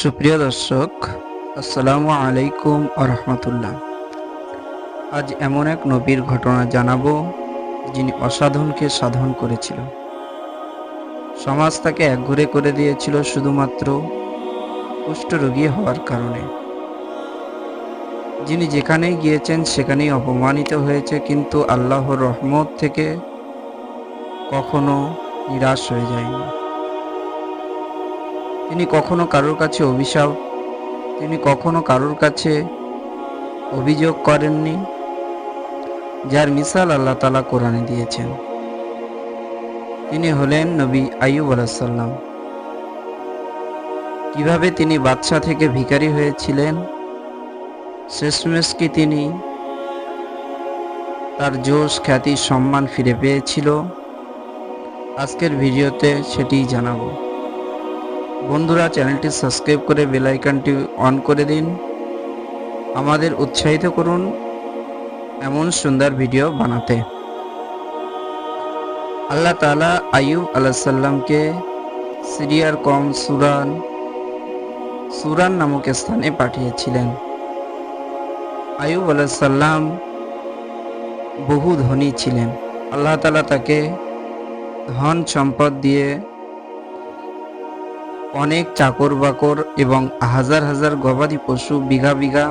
সুপ্রিয় দর্শক, আসসালামু আলাইকুম আরহামতুল্লাহ। আজ এমন এক নবীর ঘটনা জানাব, যিনি অসাধনকে সাধন করেছিল। সমাজ তাকে একঘরে করে দিয়েছিল শুধুমাত্র কুষ্ঠরোগী হওয়ার কারণে। যিনি যেখানেই গিয়েছেন সেখানেই অপমানিত হয়েছে, কিন্তু আল্লাহর রহমত থেকে কখনো নিরাশ হয়ে যায়নি। তিনি কখনো কারোর কাছে অভিশাপ, তিনি কখনো কারোর কাছে অভিযোগ করেননি, যার মিসাল আল্লাহ তালা কোরআনে দিয়েছেন। তিনি হলেন নবী আইয়ুব আলাহিসাল্লাম কীভাবে তিনি বাদশা থেকে ভিখারি হয়েছিলেন, শেষমেশ কি তিনি তার জোশ, খ্যাতি, সম্মান ফিরে পেয়েছিল? আজকের ভিডিওতে সেটিই জানাব। বন্ধুরা, চ্যানেলটি সাবস্ক্রাইব করে বেল আইকনটি অন করে দিন। আমাদের উৎসাহিত করুন এমন সুন্দর ভিডিও বানাতে। আল্লাহ তালা আয়ুব আলাহিসাল্লামকে সিরিয়ার কম সুরান সুরান নামক স্থানে পাঠিয়েছিলেন। আয়ুব আলাহিসাল্লাম বহু ধনী ছিলেন। আল্লাহ তালা তাকে ধন সম্পদ দিয়ে অনেক চাকর বাকর এবং হাজার হাজার গবাদি পশু বিঘা বিঘা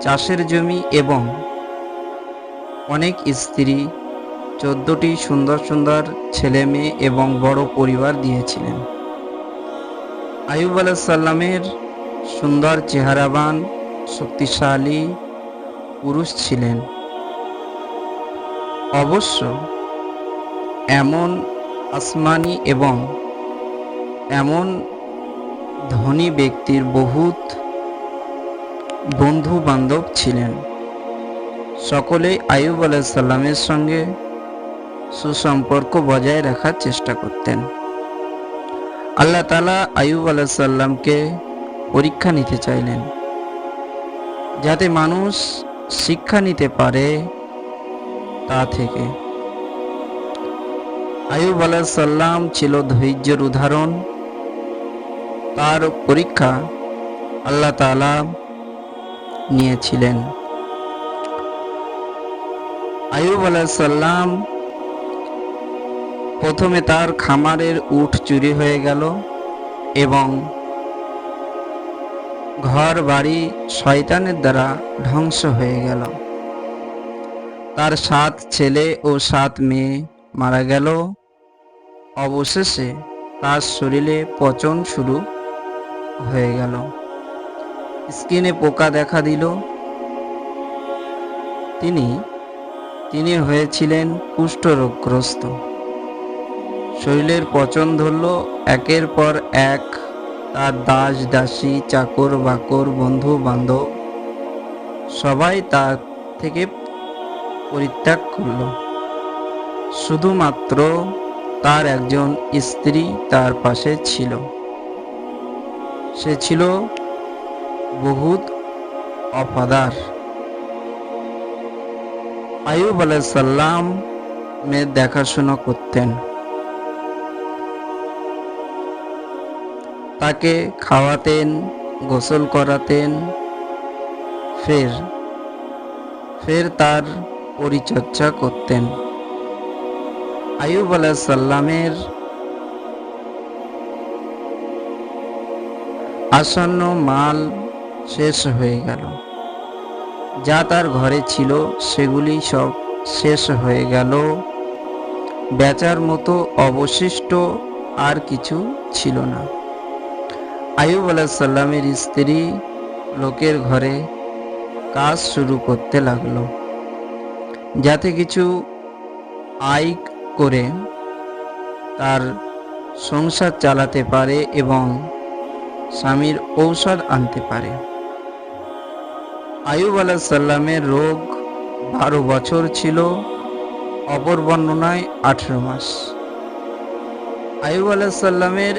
চাষের জমি এবং অনেক স্ত্রী, চোদ্দটি সুন্দর সুন্দর ছেলে মেয়ে এবং বড় পরিবার দিয়েছিলেন। আয়ুব আলাহিসাল্লামের সুন্দর চেহারাবান, শক্তিশালী পুরুষ ছিলেন। অবশ্য এমন আসমানি এবং এমন ধনী ব্যক্তির বহুত বন্ধু বান্ধব ছিলেন। সকলেই আয়ুব আলাইসাল্লামের সঙ্গে সুসম্পর্ক বজায় রাখার চেষ্টা করতেন। আল্লাহ তালা আয়ুব আলাইসাল্লামকে পরীক্ষা নিতে চাইলেন, যাতে মানুষ শিক্ষা নিতে পারে তা থেকে। আয়ুব আলাইসাল্লাম ছিল ধৈর্যের উদাহরণ। তার পরীক্ষা আল্লাহ তালা নিয়েছিলেন। আয়ুব আলাহিসাল্লাম প্রথমে তার খামারের উঠ চুরি হয়ে গেল এবং ঘর বাড়ি শয়তানের দ্বারা ধ্বংস হয়ে গেল। তার সাত ছেলে ও সাত মেয়ে মারা গেল। অবশেষে তার শরীরে পচন শুরু হয়ে গেল। স্কিনে পোকা দেখা দিল। তিনি তিনি হয়েছিলেন কুষ্ঠরোগগ্রস্ত। শরীরের পচন ধরল, একের পর এক তার দাস, দাসী, চাকর, বাকর, বন্ধু, বান্ধব সবাই তার থেকে পরিত্যাগ করল। শুধুমাত্র তার একজন স্ত্রী তার পাশে ছিল। সে ছিল বহুত অপাদার আয়ুব আলাইসাল্লাম মেয়ের দেখাশোনা করতেন। তাকে খাওয়াতেন, গোসল করাতেন, ফের ফের তার পরিচর্যা করতেন। আয়ুব আলাহিসাল্লামের আসন্ন মাল শেষ হয়ে গেল। যা তার ঘরে ছিল, সেগুলি সব শেষ হয়ে গেল। বেচার মতো অবশিষ্ট আর কিছু ছিল না। আয়ুব আলাহিসাল্লামের স্ত্রী লোকের ঘরে কাজ শুরু করতে লাগল। যাতে কিছু আয় করে তার সংসার চালাতে পারে এবং স্বামীর ঔষধ আনতে পারে। আয়ুব আলাহিসাল্লামের রোগ বারো বছর ছিল, অপর বর্ণনায় আঠেরো মাস। আয়ুব আলাহিসাল্লামের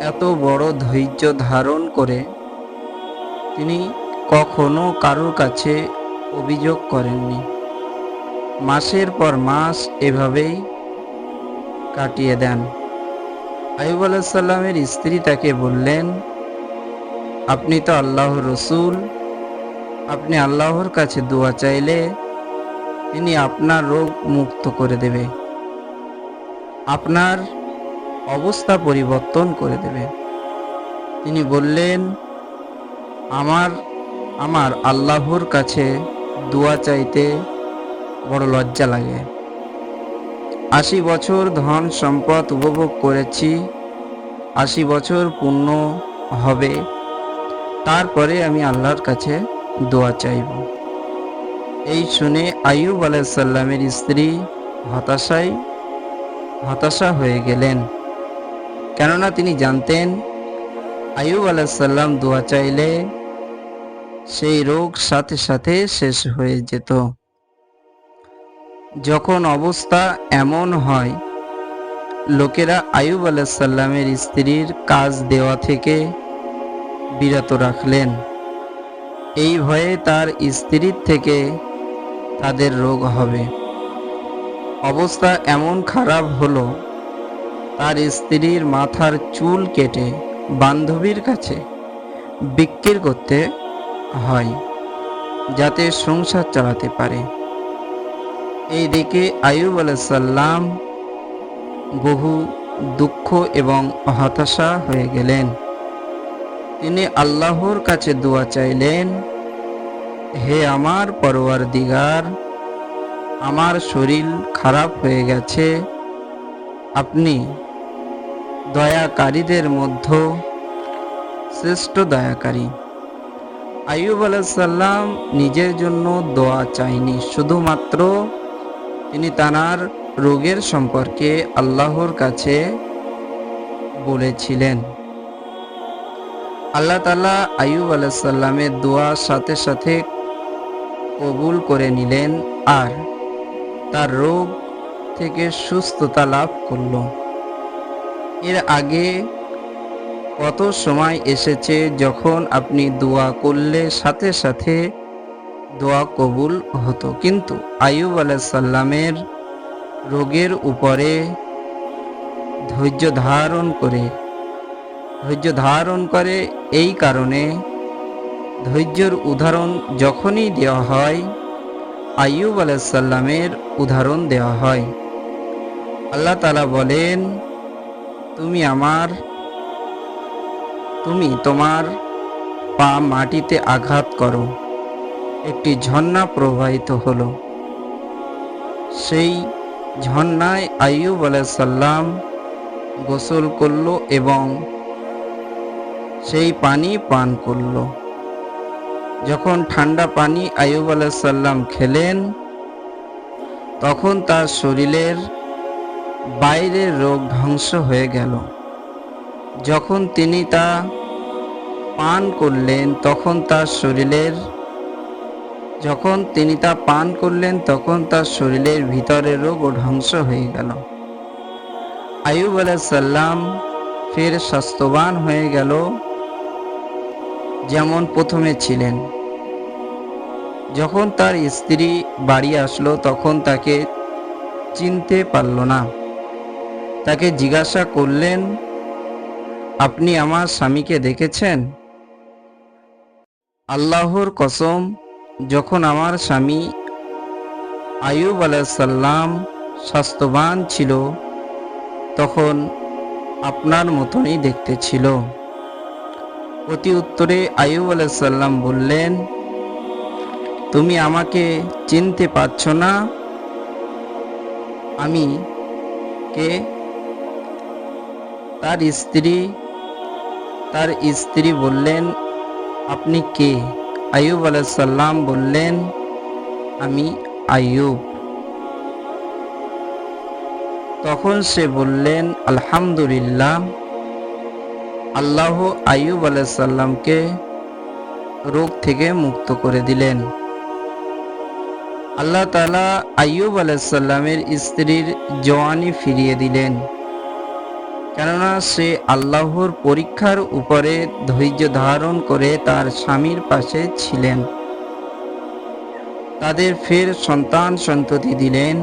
এত বড় ধৈর্য ধারণ করে তিনি কখনো কারোর কাছে অভিযোগ করেননি। মাসের পর মাস এভাবেই কাটিয়ে দেন। আয়ুব আলাহিসাল্লামের স্ত্রী তাকে বললেন, আপনি তো আল্লাহর রসুল। আপনি আল্লাহর কাছে দোয়া চাইলে তিনি আপনার রোগ মুক্ত করে দেবে। আপনার অবস্থা পরিবর্তন করে দেবে। তিনি বললেন, আমার আমার আল্লাহর কাছে দোয়া চাইতে বড় লজ্জা লাগে। আশি বছর ধন সম্পদ উপভোগ করেছি, আশি বছর পূর্ণ হবে। তারপরে আমি আল্লাহর কাছে দোয়া চাইব। এই শুনে আইয়ুব আলাইসাল্লামের স্ত্রী হতাশায়, হতাশা হয়ে গেলেন। কেননা তিনি জানতেন, আইয়ুব আলাইসাল্লাম দোয়া চাইলে সেই রোগ সাথে সাথে শেষ হয়ে যেত। যখন অবস্থা এমন হয়, লোকেরা আয়ুব আলাইসাল্লামের স্ত্রীর কাজ দেওয়া থেকে বিরত রাখলেন। এই ভয়ে তার স্ত্রীর থেকে তাদের রোগ হবে। অবস্থা এমন খারাপ হলো, তার স্ত্রীর মাথার চুল কেটে বান্ধবীর কাছে বিক্রি করতে হয়, যাতে সংসার চালাতে পারে। এইদিকে আয়ুব আলাইসাল্লাম বহু দুঃখ এবং হতাশা হয়ে গেলেন। তিনি আল্লাহর কাছে দোয়া চাইলেন, হে আমার পরোয়ার দিগার আমার শরীর খারাপ হয়ে গেছে। আপনি দয়াকারীদের মধ্যে শ্রেষ্ঠ দয়াকারী। আইয়ুব আলাইসাল্লাম নিজের জন্য দোয়া চাইনি, শুধুমাত্র তিনি তানার রোগের সম্পর্কে আল্লাহর কাছে বলেছিলেন। আল্লাহ তালা আইয়ুব আলাইসাল্লামের দোয়া সাথে সাথে কবুল করে নিলেন আর তার রোগ থেকে সুস্থতা লাভ করল। এর আগে কত সময় এসেছে যখন আপনি দোয়া করলে সাথে সাথে দোয়া কবুল হতো। কিন্তু আয়ুব আলাইসাল্লামের রোগের উপরে ধৈর্য ধারণ করে, ধৈর্য ধারণ করে এই কারণে ধৈর্যর উদাহরণ যখনই দেওয়া হয়, আইয়ুব আলাইসাল্লামের উদাহরণ দেওয়া হয়। আল্লাহ তালা বলেন, তুমি আমার, তুমি তোমার পা মাটিতে আঘাত করো। একটি ঝর্ণা প্রবাহিত হলো। সেই ঝর্ণায় আইয়ুব আলাইসাল্লাম গোসল করল এবং সেই পানি পান করল। যখন ঠান্ডা পানি আইয়ুব আলাইসাল্লাম খেলেন, তখন তার শরীরের বাইরের রোগ ধ্বংস হয়ে গেল। যখন তিনি তা পান করলেন, তখন তার শরীরের যখন তিনি তা পান করলেন, তখন তার শরীরের ভিতরের রোগও ধ্বংস হয়ে গেল। আয়ুব আলাইসাল্লাম ফের স্বাস্থ্যবান হয়ে গেল, যেমন প্রথমে ছিলেন। যখন তার স্ত্রী বাড়ি আসলো, তখন তাকে চিনতে পারল না। তাকে জিজ্ঞাসা করলেন, আপনি আমার স্বামীকে দেখেছেন? আল্লাহর কসম যখন আমার স্বামী আয়ুব আলাইসাল্লাম স্বাস্থ্যবান ছিল, তখন আপনার মতনই দেখতে ছিল। অতি উত্তরে আয়ুব আলাইসাল্লাম বললেন, তুমি আমাকে চিনতে পারছ না? আমি কে? তার স্ত্রী? তার স্ত্রী বললেন, আপনি কে? আয়ুব আলাইসাল্লাম বললেন, আমি আয়ুব তখন সে বললেন, আলহামদুলিল্লাহ। আল্লাহ আয়ুব আলাইসাল্লামকে রোগ থেকে মুক্ত করে দিলেন। আল্লাহ তালা আয়ুব আলাইসাল্লামের স্ত্রীর জওয়ানি ফিরিয়ে দিলেন। কেননা সে আল্লাহর পরীক্ষার উপরে ধৈর্য ধারণ করে তার স্বামীর পাশে ছিলেন। তাদের ফের সন্তান সন্ততি দিলেন।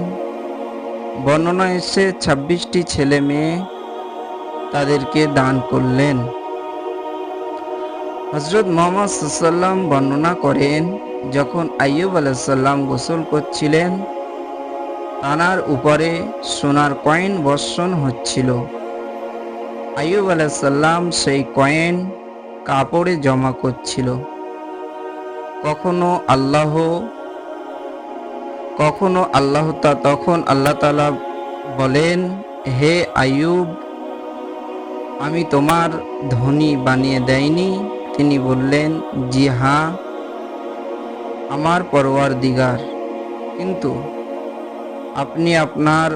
বর্ণনা এসে ছাব্বিশটি ছেলে মেয়ে তাদেরকে দান করলেন। হজরত মোহাম্মদ সাল্লাম বর্ণনা করেন, যখন আইয়ুব আলাইসাল্লাম গোসল করছিলেন, তানার উপরে সোনার কয়েন বর্ষণ হচ্ছিল। আইয়ুব আলাইসাল্লাম সেই কয়েন কাপড়ে জমা করছিল। কখনো আল্লাহ কখনো আল্লাহ তা, তখন আল্লাহ তালা বলেন, হে আইয়ুব, আমি তোমার ধনী বানিয়ে দেয়নি তিনি বললেন, জি হ্যাঁ আমার পরোয়ার দিগার কিন্তু আপনি আপনার,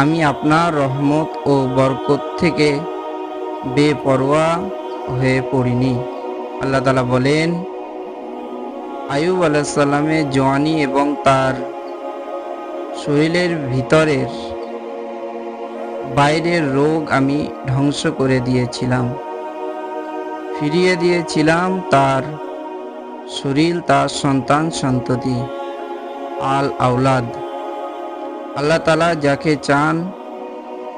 আমি আপনার রহমত ও বরকত থেকে বেপরোয়া হয়ে পড়িনি। আল্লাহ তালা বলেন আয়ুব আলাহিসাল্লামের জওয়ানি এবং তার শরীরের ভিতরের বাইরের রোগ আমি ধ্বংস করে দিয়েছিলাম। ফিরিয়ে দিয়েছিলাম তার শরীর, তার সন্তান, সন্ততি আল আউলাদ আল্লাহ তালা যাকে চান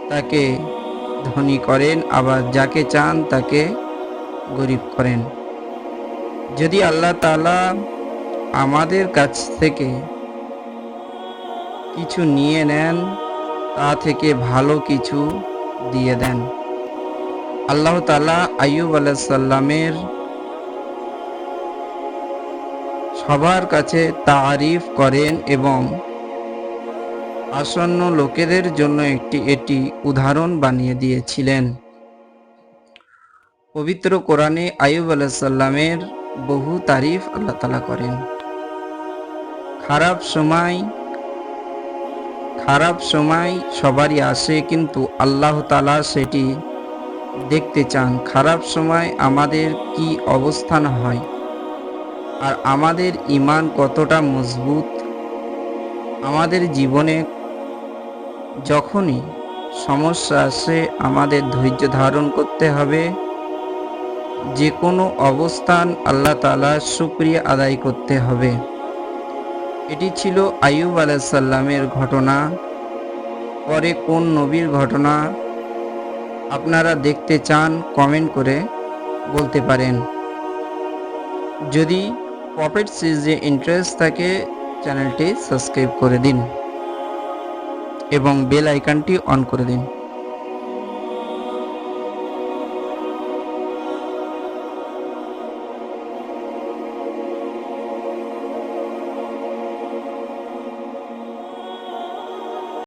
তাকে ধনী করেন, আবার যাকে চান তাকে গরিব করেন। যদি আল্লাহ তালা আমাদের কাছ থেকে কিছু নিয়ে নেন, তা থেকে ভালো কিছু দিয়ে দেন। আল্লাহ তালা আইয়ুব আলাইসাল্লামের সবার কাছে তারিফ করেন এবং আসন্ন লোকেদের জন্য একটি এটি উদাহরণ বানিয়ে দিয়েছিলেন। পবিত্র কোরআনে আইয়ুব আলাইসাল্লামের বহু তারিফ আল্লাহ তালা করেন। খারাপ সময় খারাপ সময় সবারই আসে কিন্তু আল্লাহ তালা সেটি দেখতে চান। খারাপ সময় আমাদের কি অবস্থান হয়? আর আমাদের ইমান কতটা মজবুত? আমাদের জীবনে যখনই সমস্যা আসে, আমাদের ধৈর্য ধারণ করতে হবে। যে কোনো অবস্থান আল্লাহ তালার শুক্রিয়া আদায় করতে হবে। এটি ছিল আইয়ুব আলাইসাল্লামের ঘটনা। পরে কোন নবীর ঘটনা? আপনারা দেখতে চান, কমেন্ট করে বলতে পারেন। যদি পপেট সিরিজে ইন্টারেস্ট থাকে, চ্যানেলটি সাবস্ক্রাইব করে দিন। এবং বেল আইকনটি অন করে দিন।